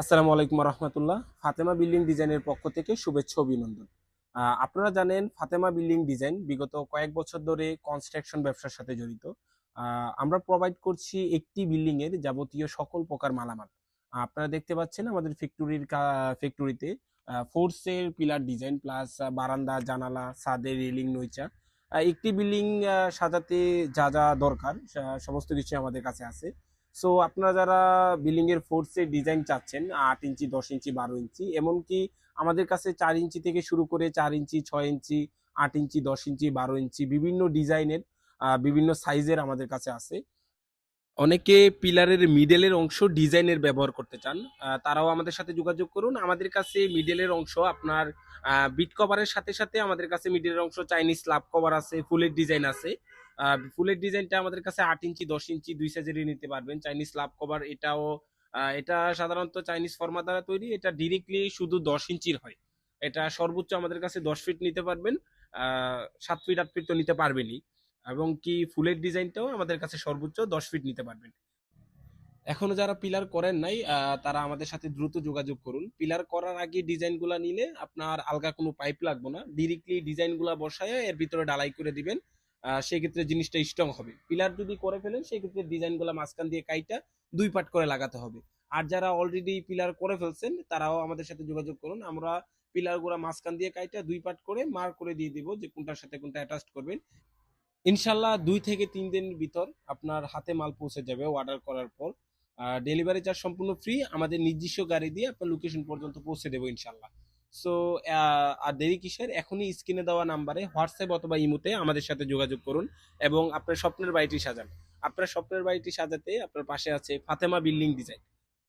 আসসালামু আলাইকুম রহমতুল্লাহ ফাতেমা বিল্ডিং ডিজাইনের পক্ষ থেকে শুভেচ্ছা অভিনন্দন। আপনারা জানেন ফাতেমা বিল্ডিং ডিজাইন বিগত কয়েক বছর ধরে কনস্ট্রাকশন ব্যবসার সাথে জড়িত। আমরা প্রোভাইড করছি একটি বিল্ডিং এর যাবতীয় সকল প্রকার মালামাল। আপনারা দেখতে পাচ্ছেন আমাদের ফ্যাক্টরির ফ্যাক্টরিতে ফোর্সের পিলার ডিজাইন প্লাস বারান্দা জানালা ছাদের রেলিং আহ, একটি বিল্ডিং সাজাতে যা যা দরকার সমস্ত কিছু আমাদের কাছে আছে। সো আপনারা যারা বিল্ডিং এর ফোর্সের ডিজাইন চাচ্ছেন, আট ইঞ্চি, দশ ইঞ্চি, বারো ইঞ্চি, এমনকি আমাদের কাছে চার ইঞ্চি থেকে শুরু করে চার ইঞ্চি, ছয় ইঞ্চি, আট ইঞ্চি, দশ ইঞ্চি, বারো ইঞ্চি বিভিন্ন ডিজাইনের বিভিন্ন সাইজের আমাদের কাছে আছে। অনেকে পিলারের মিডেলের অংশ ডিজাইনের ব্যবহার করতে চান। তারাও আমাদের সাথে যোগাযোগ করুন। আমাদের কাছে মিডলের অংশ আপনার বিট কভারের সাথে সাথে আমাদের কাছে মিডলের অংশ চাইনিজ স্ল্যাব কভার আছে, ফুলের ডিজাইন আছে। ফুলের ডিজাইনটা আমাদের কাছে আট ইঞ্চি, দশ ইঞ্চি, দুই সাইজেরই নিতে পারবেন। চাইনিজ লাভ কভার এটাও এটা সাধারণত চাইনিজ ফর্মা দ্বারা তৈরি। এটা ডিরেক্টলি শুধু দশ ইঞ্চির হয়। এটা সর্বোচ্চ আমাদের কাছে দশ ফিট নিতে পারবেন। সাত ফিট আট ফিট তো নিতে পারবেনই। এবং কি ফুলের ডিজাইনটাও আমাদের কাছে সর্বোচ্চ দশ ফিট নিতে পারবেন। এখনও যারা পিলার করেন নাই তারা আমাদের সাথে দ্রুত যোগাযোগ করুন। পিলার করার আগে ডিজাইনগুলো নিলে আপনার আলগা কোনো পাইপ লাগবে না। ডিরেক্টলি ডিজাইনগুলো বসায় এর ভিতরে ডালাই করে দিবেন। সেক্ষেত্রে জিনিসটা স্ট্রং হবে। পিলার যদি করে ফেলেন, সেক্ষেত্রে ডিজাইনগুলো মাঝখান দিয়ে কাইটা দুই পার্ট করে লাগাতে হবে। আর যারা অলরেডি পিলার করে ফেলছেন, তারাও আমাদের সাথে যোগাযোগ করুন। আমরা পিলারগুলা মাঝখান দিয়ে কাইটা দুই পার্ট করে মার্ক করে দিয়ে দিব যে কোনটার সাথে কোনটা অ্যাটাচ করবেন। ইনশাল্লাহ দুই থেকে তিন দিনের ভিতর আপনার হাতে মাল পৌঁছে যাবে অর্ডার করার পর। ডেলিভারি চার্জ সম্পূর্ণ ফ্রি আমাদের নিজস্ব গাড়ি দিয়ে আপনার লোকেশন পর্যন্ত পৌঁছে দেবো ইনশাল্লাহ। সো আর দেরি কিসের? এখনই স্ক্রিনে দেওয়া নাম্বারে হোয়াটসঅ্যাপ অথবা ইমোতে আমাদের সাথে যোগাযোগ করুন এবং আপনার স্বপ্নের বাড়িটি সাজান। আপনার স্বপ্নের বাড়িটি সাজাতে আপনার পাশে আছে ফাতেমা বিল্ডিং ডিজাইন